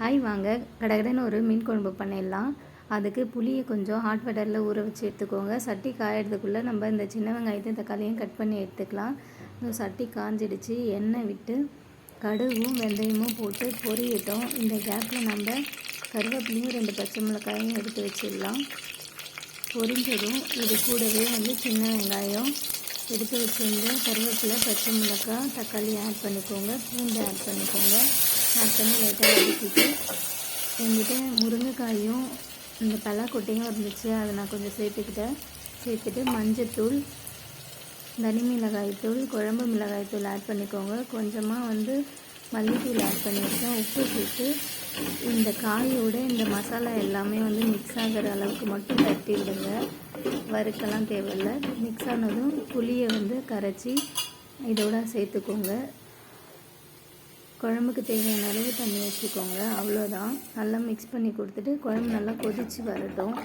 Hi வாங்க. கடகடன்னு ஒரு மீன் குழம்பு பண்ணிடலாம். அதுக்கு புளியை கொஞ்சம் ஹாட் வாட்டரில் ஊற வச்சு எடுத்துக்கோங்க. சட்டி காயறதுக்குள்ளே நம்ம இந்த சின்ன வெங்காயத்தையும் தக்காளியும் கட் பண்ணி எடுத்துக்கலாம். இந்த சட்டி காஞ்சிடுச்சு. எண்ணெய் விட்டு கடுகும் வெந்தயமும் போட்டு பொரியட்டும். இந்த கேப்பில் நம்ம கருவேப்பிலையும் ரெண்டு பச்சை மிளகாயும் எடுத்து வச்சிடலாம். பொரிஞ்சதும் இது கூடவே வந்து சின்ன வெங்காயம் எடுத்து வச்சிருந்த கருவேப்பிலை பச்சை மிளகாய் தக்காளி ஆட் பண்ணிக்கோங்க. பூண்டு ஆட் பண்ணிக்கோங்க. ஆட் பண்ணி லைட்டாக வதக்கிட்டு என்கிட்ட முருங்கைக்காயும் இந்த பலாக்கொட்டையும் இருந்துச்சு. அதை நான் கொஞ்சம் சேர்த்துக்கிட்டேன். சேர்த்துட்டு மஞ்சத்தூள் தனி மிளகாய் தூள் குழம்பு மிளகாய் தூள் ஆட் பண்ணிக்கோங்க. கொஞ்சமாக வந்து மல்லித்தூள் ஆட் பண்ணியிருக்கேன். உப்பு சேர்த்து இந்த காயோட இந்த மசாலா எல்லாமே வந்து மிக்ஸ் ஆகிற அளவுக்கு மட்டும் தட்டி விடுங்க. வறுக்கெல்லாம் தேவையில்ல. மிக்ஸ் ஆனதும் புளியை வந்து கரைச்சி இதோட சேர்த்துக்கோங்க. குழம்புக்கு தேவையான அளவு தண்ணி வச்சுக்கோங்க. அவ்வளோதான் நல்லா மிக்ஸ் பண்ணி கொடுத்துட்டு குழம்பு நல்லா கொதித்து வரட்டும்.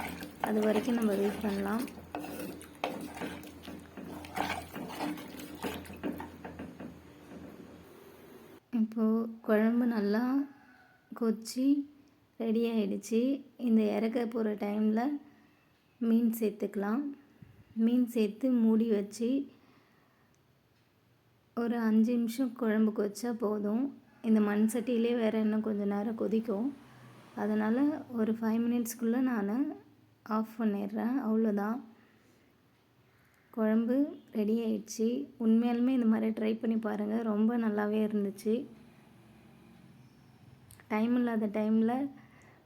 அது வரைக்கும் நம்ம வெயிட் பண்ணலாம். இப்போது குழம்பு நல்லா கொச்சி ரெடி ஆகிடுச்சு இந்த இறக்க போகிற டைமில் மீன் சேர்த்துக்கலாம். மீன் சேர்த்து மூடி வச்சு ஒரு அஞ்சு நிமிஷம் குழம்பு கொச்சா போதும். இந்த மண் சட்டியிலே வேறு இன்னும் கொஞ்சம் நேரம் கொதிக்கும். அதனால் ஒரு ஃபைவ் மினிட்ஸ்க்குள்ளே நான் ஆஃப் பண்ணிடுறேன். அவ்வளோதான் குழம்பு ரெடி ஆயிடுச்சு. உண்மையாலுமே இந்த மாதிரி ட்ரை பண்ணி பாருங்கள் ரொம்ப நல்லாவே இருந்துச்சு. டைம் இல்லாத டைமில்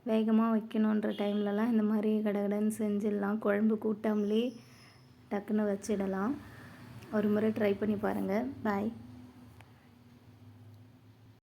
வேகமாக வைக்கணுன்ற டைம்லலாம் இந்த மாதிரி கடகடன்னு செஞ்சிடலாம். குழம்பு கூட்டாமலே டக்குன்னு வச்சிடலாம். ஒரு முறை ட்ரை பண்ணி பாருங்கள் பாய்